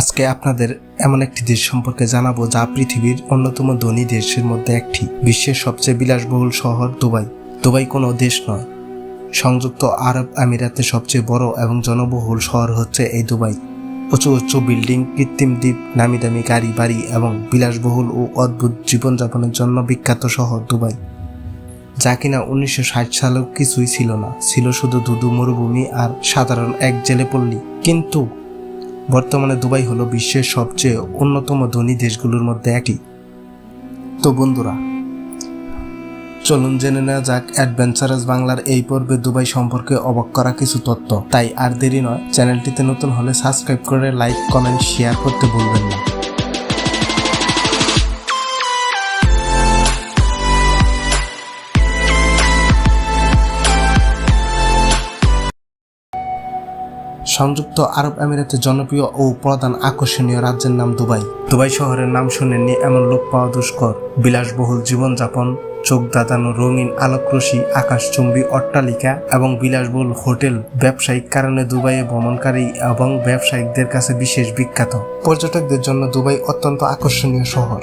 আজকে আপনাদের এমন একটি দেশ সম্পর্কে জানাব যা পৃথিবীর অন্যতম ধনী দেশের মধ্যে একটি, বিশ্বের সবচেয়ে বিলাসবহুল শহর দুবাই। দুবাই কোনো দেশ নয়। সংযুক্ত আরব আমিরাতে সবচেয়ে বড় এবং জনবহুল শহর হচ্ছে এই দুবাই। উঁচু উঁচু বিল্ডিং, কৃত্রিম দ্বীপ নামি দামি গাড়ি বাড়ি এবং বিলাসবহুল ও অদ্ভুত জীবনযাপনের জন্য বিখ্যাত শহর দুবাই। যা কিনা উনিশশো ষাট সালেও কিছুই ছিল না। ছিল শুধু ধুধু মরুভূমি আর সাধারণ এক জেলে পল্লী। কিন্তু বর্তমানে দুবাই হলো বিশ্বের সবচেয়ে অন্যতম ধনী দেশগুলোর মধ্যে একটি। তো বন্ধুরা, চলুন জেনে নেওয়া যাক অ্যাডভেঞ্চারাস বাংলার এই পর্বে দুবাই সম্পর্কে অবাক করা কিছু তথ্য। তাই আর দেরি নয়, চ্যানেলটিতে নতুন হলে সাবস্ক্রাইব করে লাইক, কমেন্ট, শেয়ার করতে ভুলবেন না। সংযুক্ত আরব আমিরাতের জনপ্রিয় ও প্রধান আকর্ষণীয় রাজ্যের নাম দুবাই। দুবাই শহরের নাম শুনেননি এমন লোক পাওয়া দুষ্কর। বিলাসবহুল জীবনযাপন, চোখ দাদানো রঙিন আলোকরশি আকাশচুম্বী অট্টালিকা এবং বিলাসবহুল হোটেল ব্যবসায়িক কারণে দুবাইয়ে ভ্রমণকারী এবং ব্যবসায়িকদের কাছে বিশেষ বিখ্যাত। পর্যটকদের জন্য দুবাই অত্যন্ত আকর্ষণীয় শহর।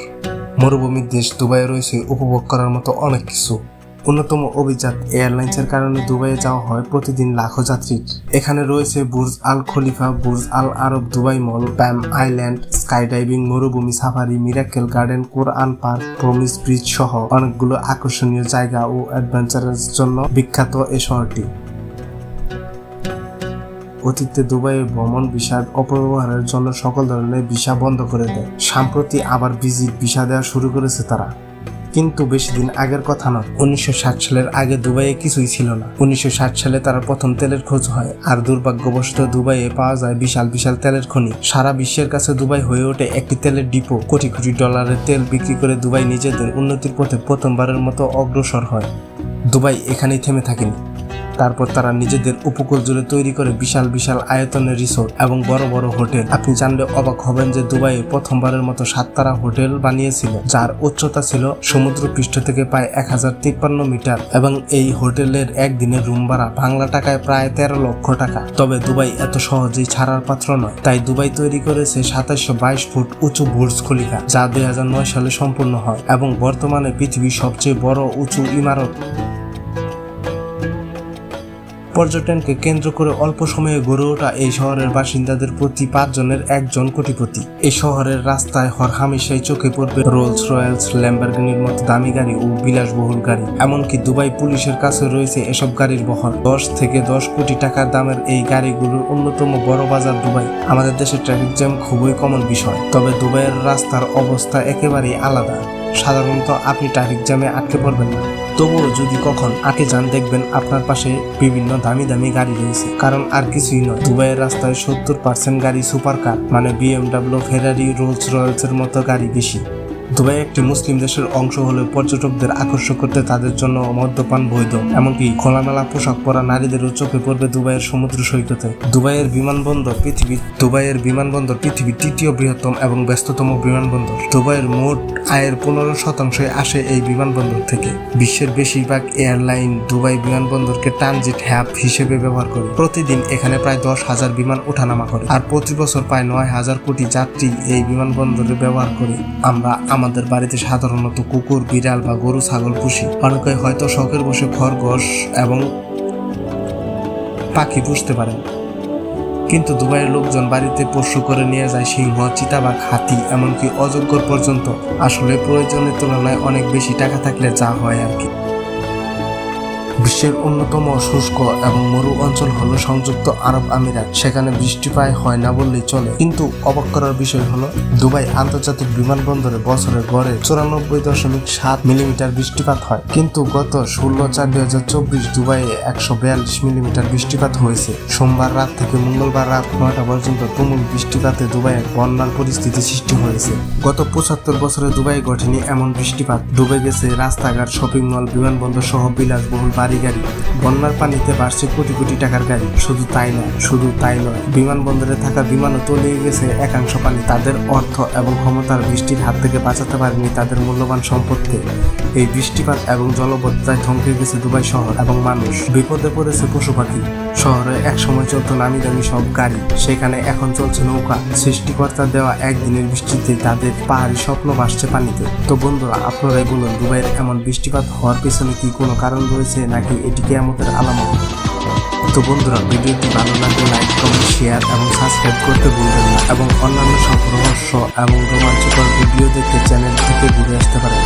মরুভূমির দেশ দুবাইয়ে রয়েছে, উপভোগ করার মতো অনেক কিছু। অন্যতম অভিজাত এয়ারলাইন্সের কারণে দুবাইয়ে যাওয়া হয় প্রতিদিন লাখো যাত্রীর। এখানে রয়েছে Burj Al Khalifa, Burj Al Arab, Dubai Mall, Palm Island skydiving মরুভূমি, safari Miracle Garden, Quran Park, Promise Bridge সহ অনেকগুলো আকর্ষণীয় জায়গা ও অ্যাডভেঞ্চারের জন্য বিখ্যাত এই শহরটি। অতীতে দুবাইয়ে ভ্রমণ ভিসা অপব্যবহারের জন্য সকল ধরনের ভিসা বন্ধ করে দেয়। সম্প্রতি আবার ভিজিট ভিসা দেওয়া শুরু করেছে তারা। কিন্তু বেশি দিন আগের কথা নয়। উনিশশো সালের আগে দুবাইয়ে কিছুই ছিল না। উনিশশো ষাট সালে তারা প্রথম তেলের খোঁজ হয়। আর দুর্ভাগ্যবশত দুবাইয়ে পাওয়া যায় বিশাল বিশাল তেলের খনি। সারা বিশ্বের কাছে দুবাই হয়ে ওঠে একটি তেলের ডিপো। কোটি কোটি ডলারের তেল বিক্রি করে দুবাই নিজেদের উন্নতির পথে প্রথমবারের মতো অগ্রসর হয়। দুবাই এখানেই থেমে থাকেনি। তারপর তারা নিজেদের উপকূল জুড়ে তৈরি করে বিশাল বিশাল আয়তনের রিসোর্ট এবং বড় বড় হোটেল। আপনি জানলে অবাক হবেন যে দুবাইয়ে প্রথমবারের মতো সাততারা হোটেল বানিয়েছিল, যার উচ্চতা ছিল সমুদ্র পৃষ্ঠ থেকে প্রায় এক হাজার তিপ্পান্ন মিটার এবং এই হোটেলের একদিনের রুম ভাড়া বাংলা টাকায় প্রায় তেরো লক্ষ টাকা। তবে দুবাই এত সহজেই ছাড়ার পাত্র নয়, তাই দুবাই তৈরি করেছে সাতাশশো বাইশ ফুট উঁচু বুর্জ খলিফা, যা দুই হাজার নয় সালে সম্পূর্ণ হয় এবং বর্তমানে পৃথিবীর সবচেয়ে বড় উঁচু ইমারত। পর্যটনকে কেন্দ্র করে অল্প সময়ে গড়ে ওঠা এই শহরের বাসিন্দাদের প্রতি পাঁচজনের একজন কোটিপতি। এই শহরের রাস্তায় হরহামেশাই চোখে পড়বে রোলস রয়্যালস ল্যাম্বারগিনির মতো দামি গাড়ি ও বিলাসবহুল গাড়ি। এমনকি দুবাই পুলিশের কাছে রয়েছে এসব গাড়ির বহর। দশ থেকে দশ কোটি টাকার দামের এই গাড়িগুলোর অন্যতম বড় বাজার দুবাই। আমাদের দেশে ট্রাফিক জ্যাম খুবই কমন বিষয়। তবে দুবাইয়ের রাস্তার অবস্থা একেবারেই আলাদা। সাধারণত আপনি ট্রাফিক জ্যামে আটকে পড়বেন না। তবুও যদি কখন আকে যান, দেখবেন আপনার পাশে বিভিন্ন দামি দামি গাড়ি রয়েছে। কারণ আর কিছুই নয়। দুবাইয়ের রাস্তায় সত্তর পার্সেন্ট গাড়ি সুপার কার মানে বিএমডাব্লিউ ফেরারি রোলস রয়েলসের মতো গাড়ি বেশি। দুবাই একটি মুসলিম দেশের অংশ হলেও পর্যটকদের আকর্ষণ করতে তাদের জন্য মদ্যপান বৈধ। এমনকি খোলামেলা পোশাক পরা নারীদেরও চোখে পড়বে দুবাইয়ের সমুদ্র সৈকতে। দুবাইয়ের বিমানবন্দর পৃথিবীর দুবাইয়ের বিমানবন্দর পৃথিবীর তৃতীয় বৃহত্তম এবং ব্যস্ততম বিমানবন্দর। দুবাইয়ের মোট আয়ের পনেরো শতাংশই আসে এই বিমানবন্দর থেকে। বিশ্বের বেশিরভাগ এয়ারলাইন দুবাই বিমানবন্দরকে ট্রানজিট হ্যাব হিসেবে ব্যবহার করে। প্রতিদিন এখানে প্রায় দশ হাজার বিমান ওঠানামা করে। আর প্রতি বছর প্রায় নয় হাজার কোটি যাত্রী এই বিমানবন্দরে ব্যবহার করে। আমরা আমাদের বাড়িতে সাধারণত কুকুর, বিড়াল বা গরু, ছাগল, পুষি। অনেকে হয়তো শখের বসে খরগোশ এবং পাখি পুষতে পারেন। কিন্তু দুবাইয়ের লোকজন বাড়িতে পশু করে নিয়ে যায় সিংহ, চিতা চিতাবাঘ হাতি, এমনকি অযোগ্য পর্যন্ত। আসলে প্রয়োজনের তুলনায় অনেক বেশি টাকা থাকলে যা হয় আর কি। বিশ্বের অন্যতম শুষ্ক এবং মরু অঞ্চল হলো সংযুক্ত আরব আমিরাত। সেখানে বৃষ্টিপাত হয় না বললেই চলে। কিন্তু অবাক করার বিষয় হলো, দুবাই আন্তর্জাতিক বিমানবন্দরে বছরে গড়ে চুরানব্বই দশমিক সাত মিলিমিটার বৃষ্টিপাত হয়। কিন্তু গত ষোলো চার দুই হাজার চব্বিশ দুবাইয়ে একশো বিয়াল্লিশ মিলিমিটার বৃষ্টিপাত হয়েছে। সোমবার রাত থেকে মঙ্গলবার রাত নয়টা পর্যন্ত তুমুল বৃষ্টিপাতে দুবাইয়ে বন্যার পরিস্থিতি সৃষ্টি হয়েছে। গত পঁচাত্তর বছরে দুবাই ঘটেনি এমন বৃষ্টিপাত। ডুবে গেছে রাস্তাঘাট, শপিং মল, বিমানবন্দর সহ বিলাসবহুল বাড়ি বাড়ি গাড়ি। বন্যার পানিতে বাড়ছে কোটি কোটি টাকার গাড়ি। শুধু তাই নয়, শুধু তাই নয়, বিমানবন্দরে থাকা বিমানও তলিয়ে গেছে একাংশ পানি। তাদের অর্থ এবং ক্ষমতার বৃষ্টির হাত থেকে বাঁচাতে পারেনি তাদের মূল্যবান সম্পদকে এই বৃষ্টিপাত এবং জলবদ্ধতায় থমকে গেছে দুবাই শহর এবং মানুষ। বিপদে পড়েছে পশু পাখি। শহরে একসময় চলতো নামি দামি সব গাড়ি। সেখানে এখন চলছে নৌকা। সৃষ্টিকর্তা দেওয়া একদিনের বৃষ্টিতে তাদের পাহাড়ি স্বপ্ন ভাসছে পানিতে। তো বন্ধুরা, আপনারাই বলুন, দুবাইয়ের এমন বৃষ্টিপাত হওয়ার পেছনে কি কোনো কারণ রয়েছে নাকি এটি কেয়ামতের আলামত। তো বন্ধুরা, ভিডিওটি ভালো লাগলে লাইক কমেন্ট শেয়ার এবং সাবস্ক্রাইব করতে ভুলবেন না এবং অন্যান্য সব রহস্য এবং রোমাঞ্চকর ভিডিও দেখতে চ্যানেল থেকে ঘুরে আসতে পারেন।